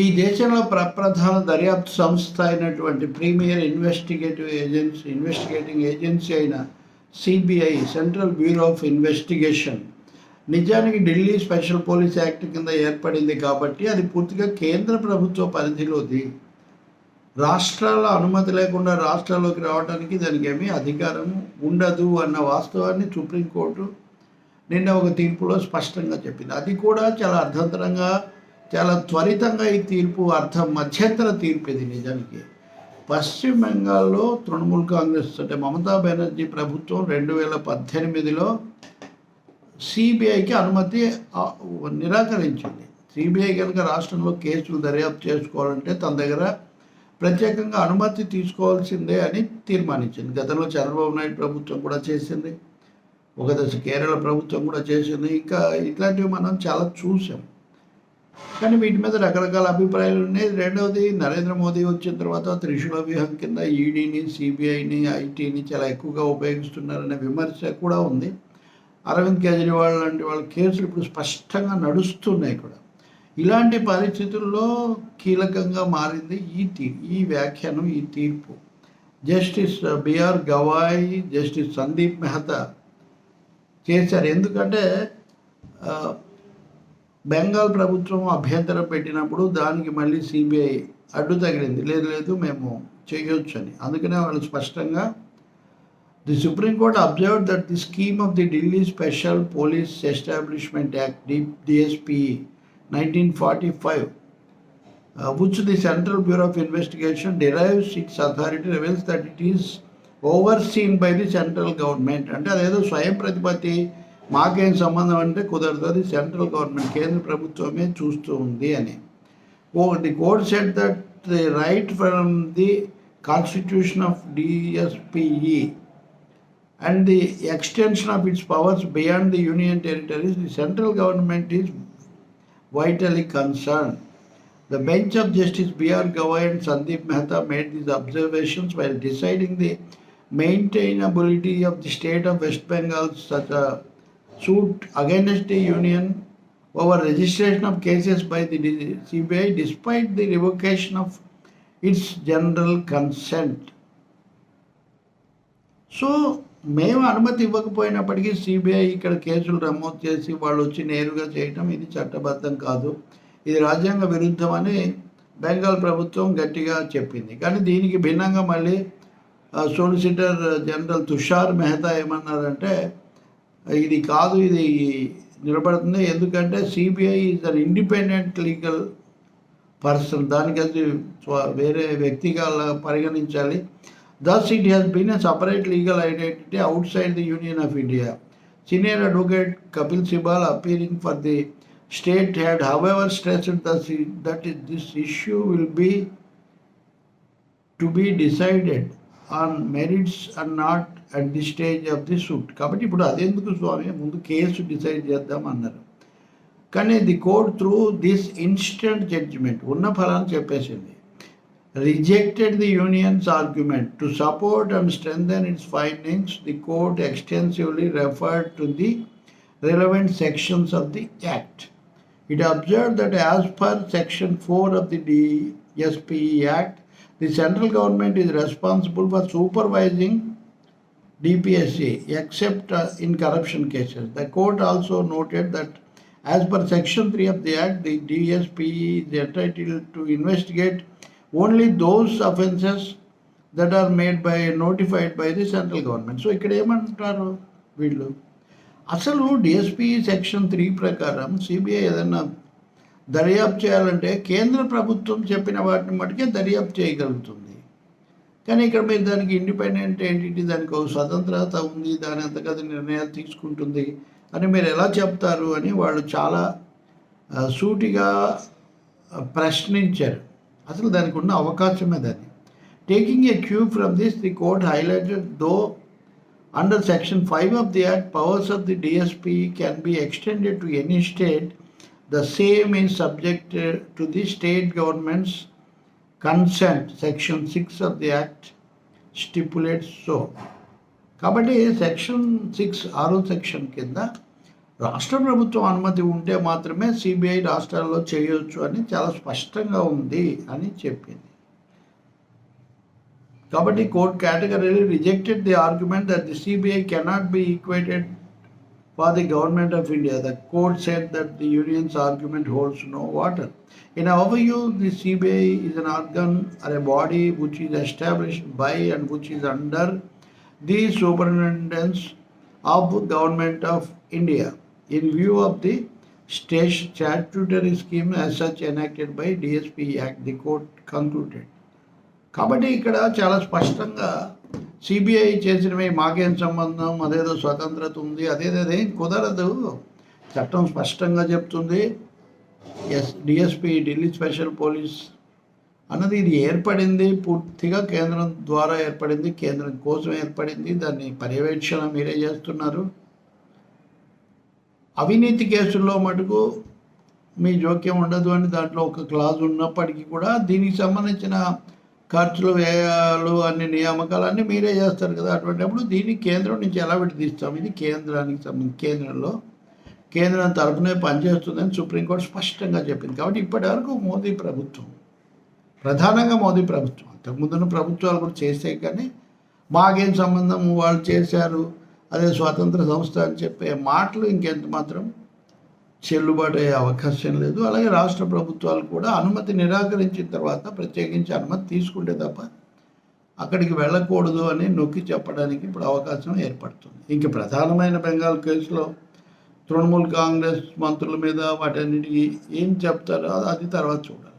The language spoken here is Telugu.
ఈ దేశంలో ప్రప్రధాన దర్యాప్తు సంస్థ అయినటువంటి premier investigative agency investigating agency అయిన CBI central bureau of investigation. నిజానికి ఢిల్లీ స్పెషల్ పోలీస్ యాక్ట్ కింద ఏర్పడింది కాబట్టి అది పూర్తిగా కేంద్ర ప్రభుత్వ పరిధిలోది. రాష్ట్రాల అనుమతి లేకుండా రాష్ట్రాల్లోకి రావడానికి దానికి ఏమీ అధికారం ఉండదు అన్న వాస్తవాన్ని సుప్రీంకోర్టు నిన్న ఒక తీర్పులో స్పష్టంగా చెప్పింది. అది కూడా చాలా అర్థంతరంగా చాలా త్వరితంగా ఈ తీర్పు అర్థం మధ్యంతర తీర్పు ఇది నిజానికి. పశ్చిమ బెంగాల్లో తృణమూల్ కాంగ్రెస్ అంటే మమతా బెనర్జీ ప్రభుత్వం రెండు వేల పద్దెనిమిదిలో సిబిఐకి అనుమతి నిరాకరించింది. సిబిఐ కనుక రాష్ట్రంలో కేసులు దర్యాప్తు చేసుకోవాలంటే తన దగ్గర ప్రత్యేకంగా అనుమతి తీసుకోవాల్సిందే అని తీర్మానించింది. గతంలో చంద్రబాబు నాయుడు ప్రభుత్వం కూడా చేసింది. ఒక దశ కేరళ ప్రభుత్వం కూడా చేసింది. ఇంకా ఇట్లాంటివి మనం చాలా చూసాం కానీ వీటి మీద రకరకాల అభిప్రాయాలు ఉన్నాయి. రెండవది నరేంద్ర మోదీ వచ్చిన తర్వాత త్రిశూల వ్యూహం కింద ఈడీని సిబిఐని ఐటీని చాలా ఎక్కువగా ఉపయోగిస్తున్నారనే విమర్శ కూడా ఉంది. అరవింద్ కేజ్రీవాల్ లాంటి వాళ్ళ కేసులు ఇప్పుడు స్పష్టంగా నడుస్తున్నాయి కూడా. ఇలాంటి పరిస్థితుల్లో కీలకంగా మారింది ఈ తీ ఈ వ్యాఖ్యానం ఈ తీర్పు. Justice B R Gavai justice Sandeep Mehta చేశారు. ఎందుకంటే బెంగాల్ ప్రభుత్వం అభ్యంతరం పెట్టినప్పుడు దానికి మళ్ళీ సిబిఐ అడ్డు తగిలింది. లేదు లేదు మేము చేయొచ్చు అని అందుకనే వాళ్ళు స్పష్టంగా the supreme court observe that the scheme of the Delhi special police establishment act D DSP nineteen forty five uh, which the Central Bureau of Investigation derives its authority reveals that it is overseen by the central government. అంటే అదేదో స్వయం ప్రతిపత్తి మాకేం సంబంధం అంటే కుదరదు సెంట్రల్ గవర్నమెంట్ కేంద్ర ప్రభుత్వమే చూస్తూ ఉంది అని. The court said that the right from the constitution of DSPE and the extension of its powers beyond the union territories the central government is vitally concern. The bench of justice B R Gavai and Sandeep Mehta made these observations while deciding the maintainability of the state of west Bengal such suit against union union over registration of cases by the CBI despite the revocation of its general consent. So మేము అనుమతి ఇవ్వకపోయినప్పటికీ సిబిఐ ఇక్కడ కేసులు నమోదు చేసి వాళ్ళు వచ్చి నేరుగా చేయటం ఇది చట్టబద్ధం కాదు ఇది రాజ్యాంగ విరుద్ధం అని బెంగాల్ ప్రభుత్వం గట్టిగా చెప్పింది కానీ దీనికి భిన్నంగా మళ్ళీ సోలిసిటర్ జనరల్ తుషార్ మెహతా ఏమన్నారంటే ఇది కాదు ఇది నిలబడుతుంది. ఎందుకంటే CBI is an independent legal person దానికి అది వేరే వ్యక్తిగా పరిగణించాలి. Thus it has been a separate legal identity outside the union of India senior advocate Kapil Sibal appearing for the state had however stressed that is this issue will be to be decided on merits and not at the stage of the suit కాబట్టి ఇప్పుడు అదెందుకు స్వామి? ముందు కేసు డిసైడ్ చేద్దాం అన్నారు. కానీ the court through this instant judgment ఉన్న ఫలాన్ని చెప్పేసింది. Rejected the union's argument to support and strengthen its findings the court extensively referred to the relevant sections of the act it observe that as per section four of the DSP act the central government is responsible for supervising DPSA except uh, in corruption cases. The court also noted that as per Section 3 of the Act, the DSPE is entitled to investigate only those offences that are made by notified by the central government. So ఇక్కడ ఏమంటారు వీళ్ళు అసలు డిఎస్పి సెక్షన్ త్రీ ప్రకారం సిబిఐ ఏదైనా దర్యాప్తు చేయాలంటే కేంద్ర ప్రభుత్వం చెప్పిన వాటిని మటుకే దర్యాప్తు చేయగలుగుతుంది కానీ ఇక్కడ మీరు దానికి ఇండిపెండెంట్ ఏంటి దానికి ఒక స్వతంత్రత ఉంది దాని అంతగత నిర్ణయాలు తీసుకుంటుంది అని మీరు ఎలా చెప్తారు అని వాళ్ళు చాలా సూటిగా ప్రశ్నించారు. అసలు దానికి ఉన్న అవకాశమే దాన్ని taking a cue from this the court highlighted though under section five of the act powers of the DSP can be extended to any state the same is subject to the state government's consent section six of the act stipulates so కాబట్టి సెక్షన్ సిక్స్ ఆరో సెక్షన్ కింద రాష్ట్ర ప్రభుత్వం అనుమతి ఉంటే మాత్రమే సిబిఐ రాష్ట్రాల్లో చేయొచ్చు అని చాలా స్పష్టంగా ఉంది అని చెప్పింది. కాబట్టి court category rejected the argument that the CBI cannot be equated for the government of India. The court said that the union's argument holds no water. In our view, the CBI is an organ or a body which is established by and which is under the superintendence of the government of India in view of the statutory scheme as such enacted by DSP Act, the court concluded. కాబట్టి ఇక్కడ చాలా స్పష్టంగా సిబిఐ చేసినవి మాకేం సంబంధం? అదేదో స్వతంత్రత ఉంది. అదేదో కుదరదు. చట్టం స్పష్టంగా చెప్తుంది. ఎస్ డిఎస్పి ఢిల్లీ స్పెషల్ పోలీస్ అన్నది ఇది ఏర్పడింది. పూర్తిగా కేంద్రం ద్వారా ఏర్పడింది. కేంద్రం కోసం ఏర్పడింది. దాన్ని పర్యవేక్షణ మీరే చేస్తున్నారు. అవినీతి కేసుల్లో మటుకు మీ జోక్యం ఉండదు అని దాంట్లో ఒక క్లాజ్ ఉన్నప్పటికీ కూడా దీనికి సంబంధించిన ఖర్చులు వ్యయాలు అన్ని నియామకాలు అన్నీ మీరే చేస్తారు కదా. అటువంటిప్పుడు దీన్ని కేంద్రం నుంచి ఎలా విడదీస్తాం? ఇది కేంద్రానికి సంబంధించి కేంద్రంలో. కేంద్రం తరఫునే పనిచేస్తుందని సుప్రీంకోర్టు స్పష్టంగా చెప్పింది. కాబట్టి ఇప్పటి వరకు మోదీ ప్రభుత్వం ప్రధానంగా మోదీ ప్రభుత్వం అంతకుముందున్న ప్రభుత్వాలు కూడా చేసే కానీ మాకేం సంబంధం? వాళ్ళు చేశారు. అదే స్వాతంత్ర సంస్థ అని చెప్పే మాటలు ఇంకెంత మాత్రం చెల్లుబాటు అయ్యే అవకాశం లేదు. అలాగే రాష్ట్ర ప్రభుత్వాలు కూడా అనుమతి నిరాకరించిన తర్వాత ప్రత్యేకించి అనుమతి తీసుకుంటే తప్ప అక్కడికి వెళ్ళకూడదు అని నొక్కి చెప్పడానికి ఇప్పుడు అవకాశం ఏర్పడుతుంది. ఇంక ప్రధానమైన బెంగాల్ కేసులో తృణమూల్ కాంగ్రెస్ మంత్రుల మీద వాటన్నిటికీ ఏం చెప్తారో అది తర్వాత చూడాలి.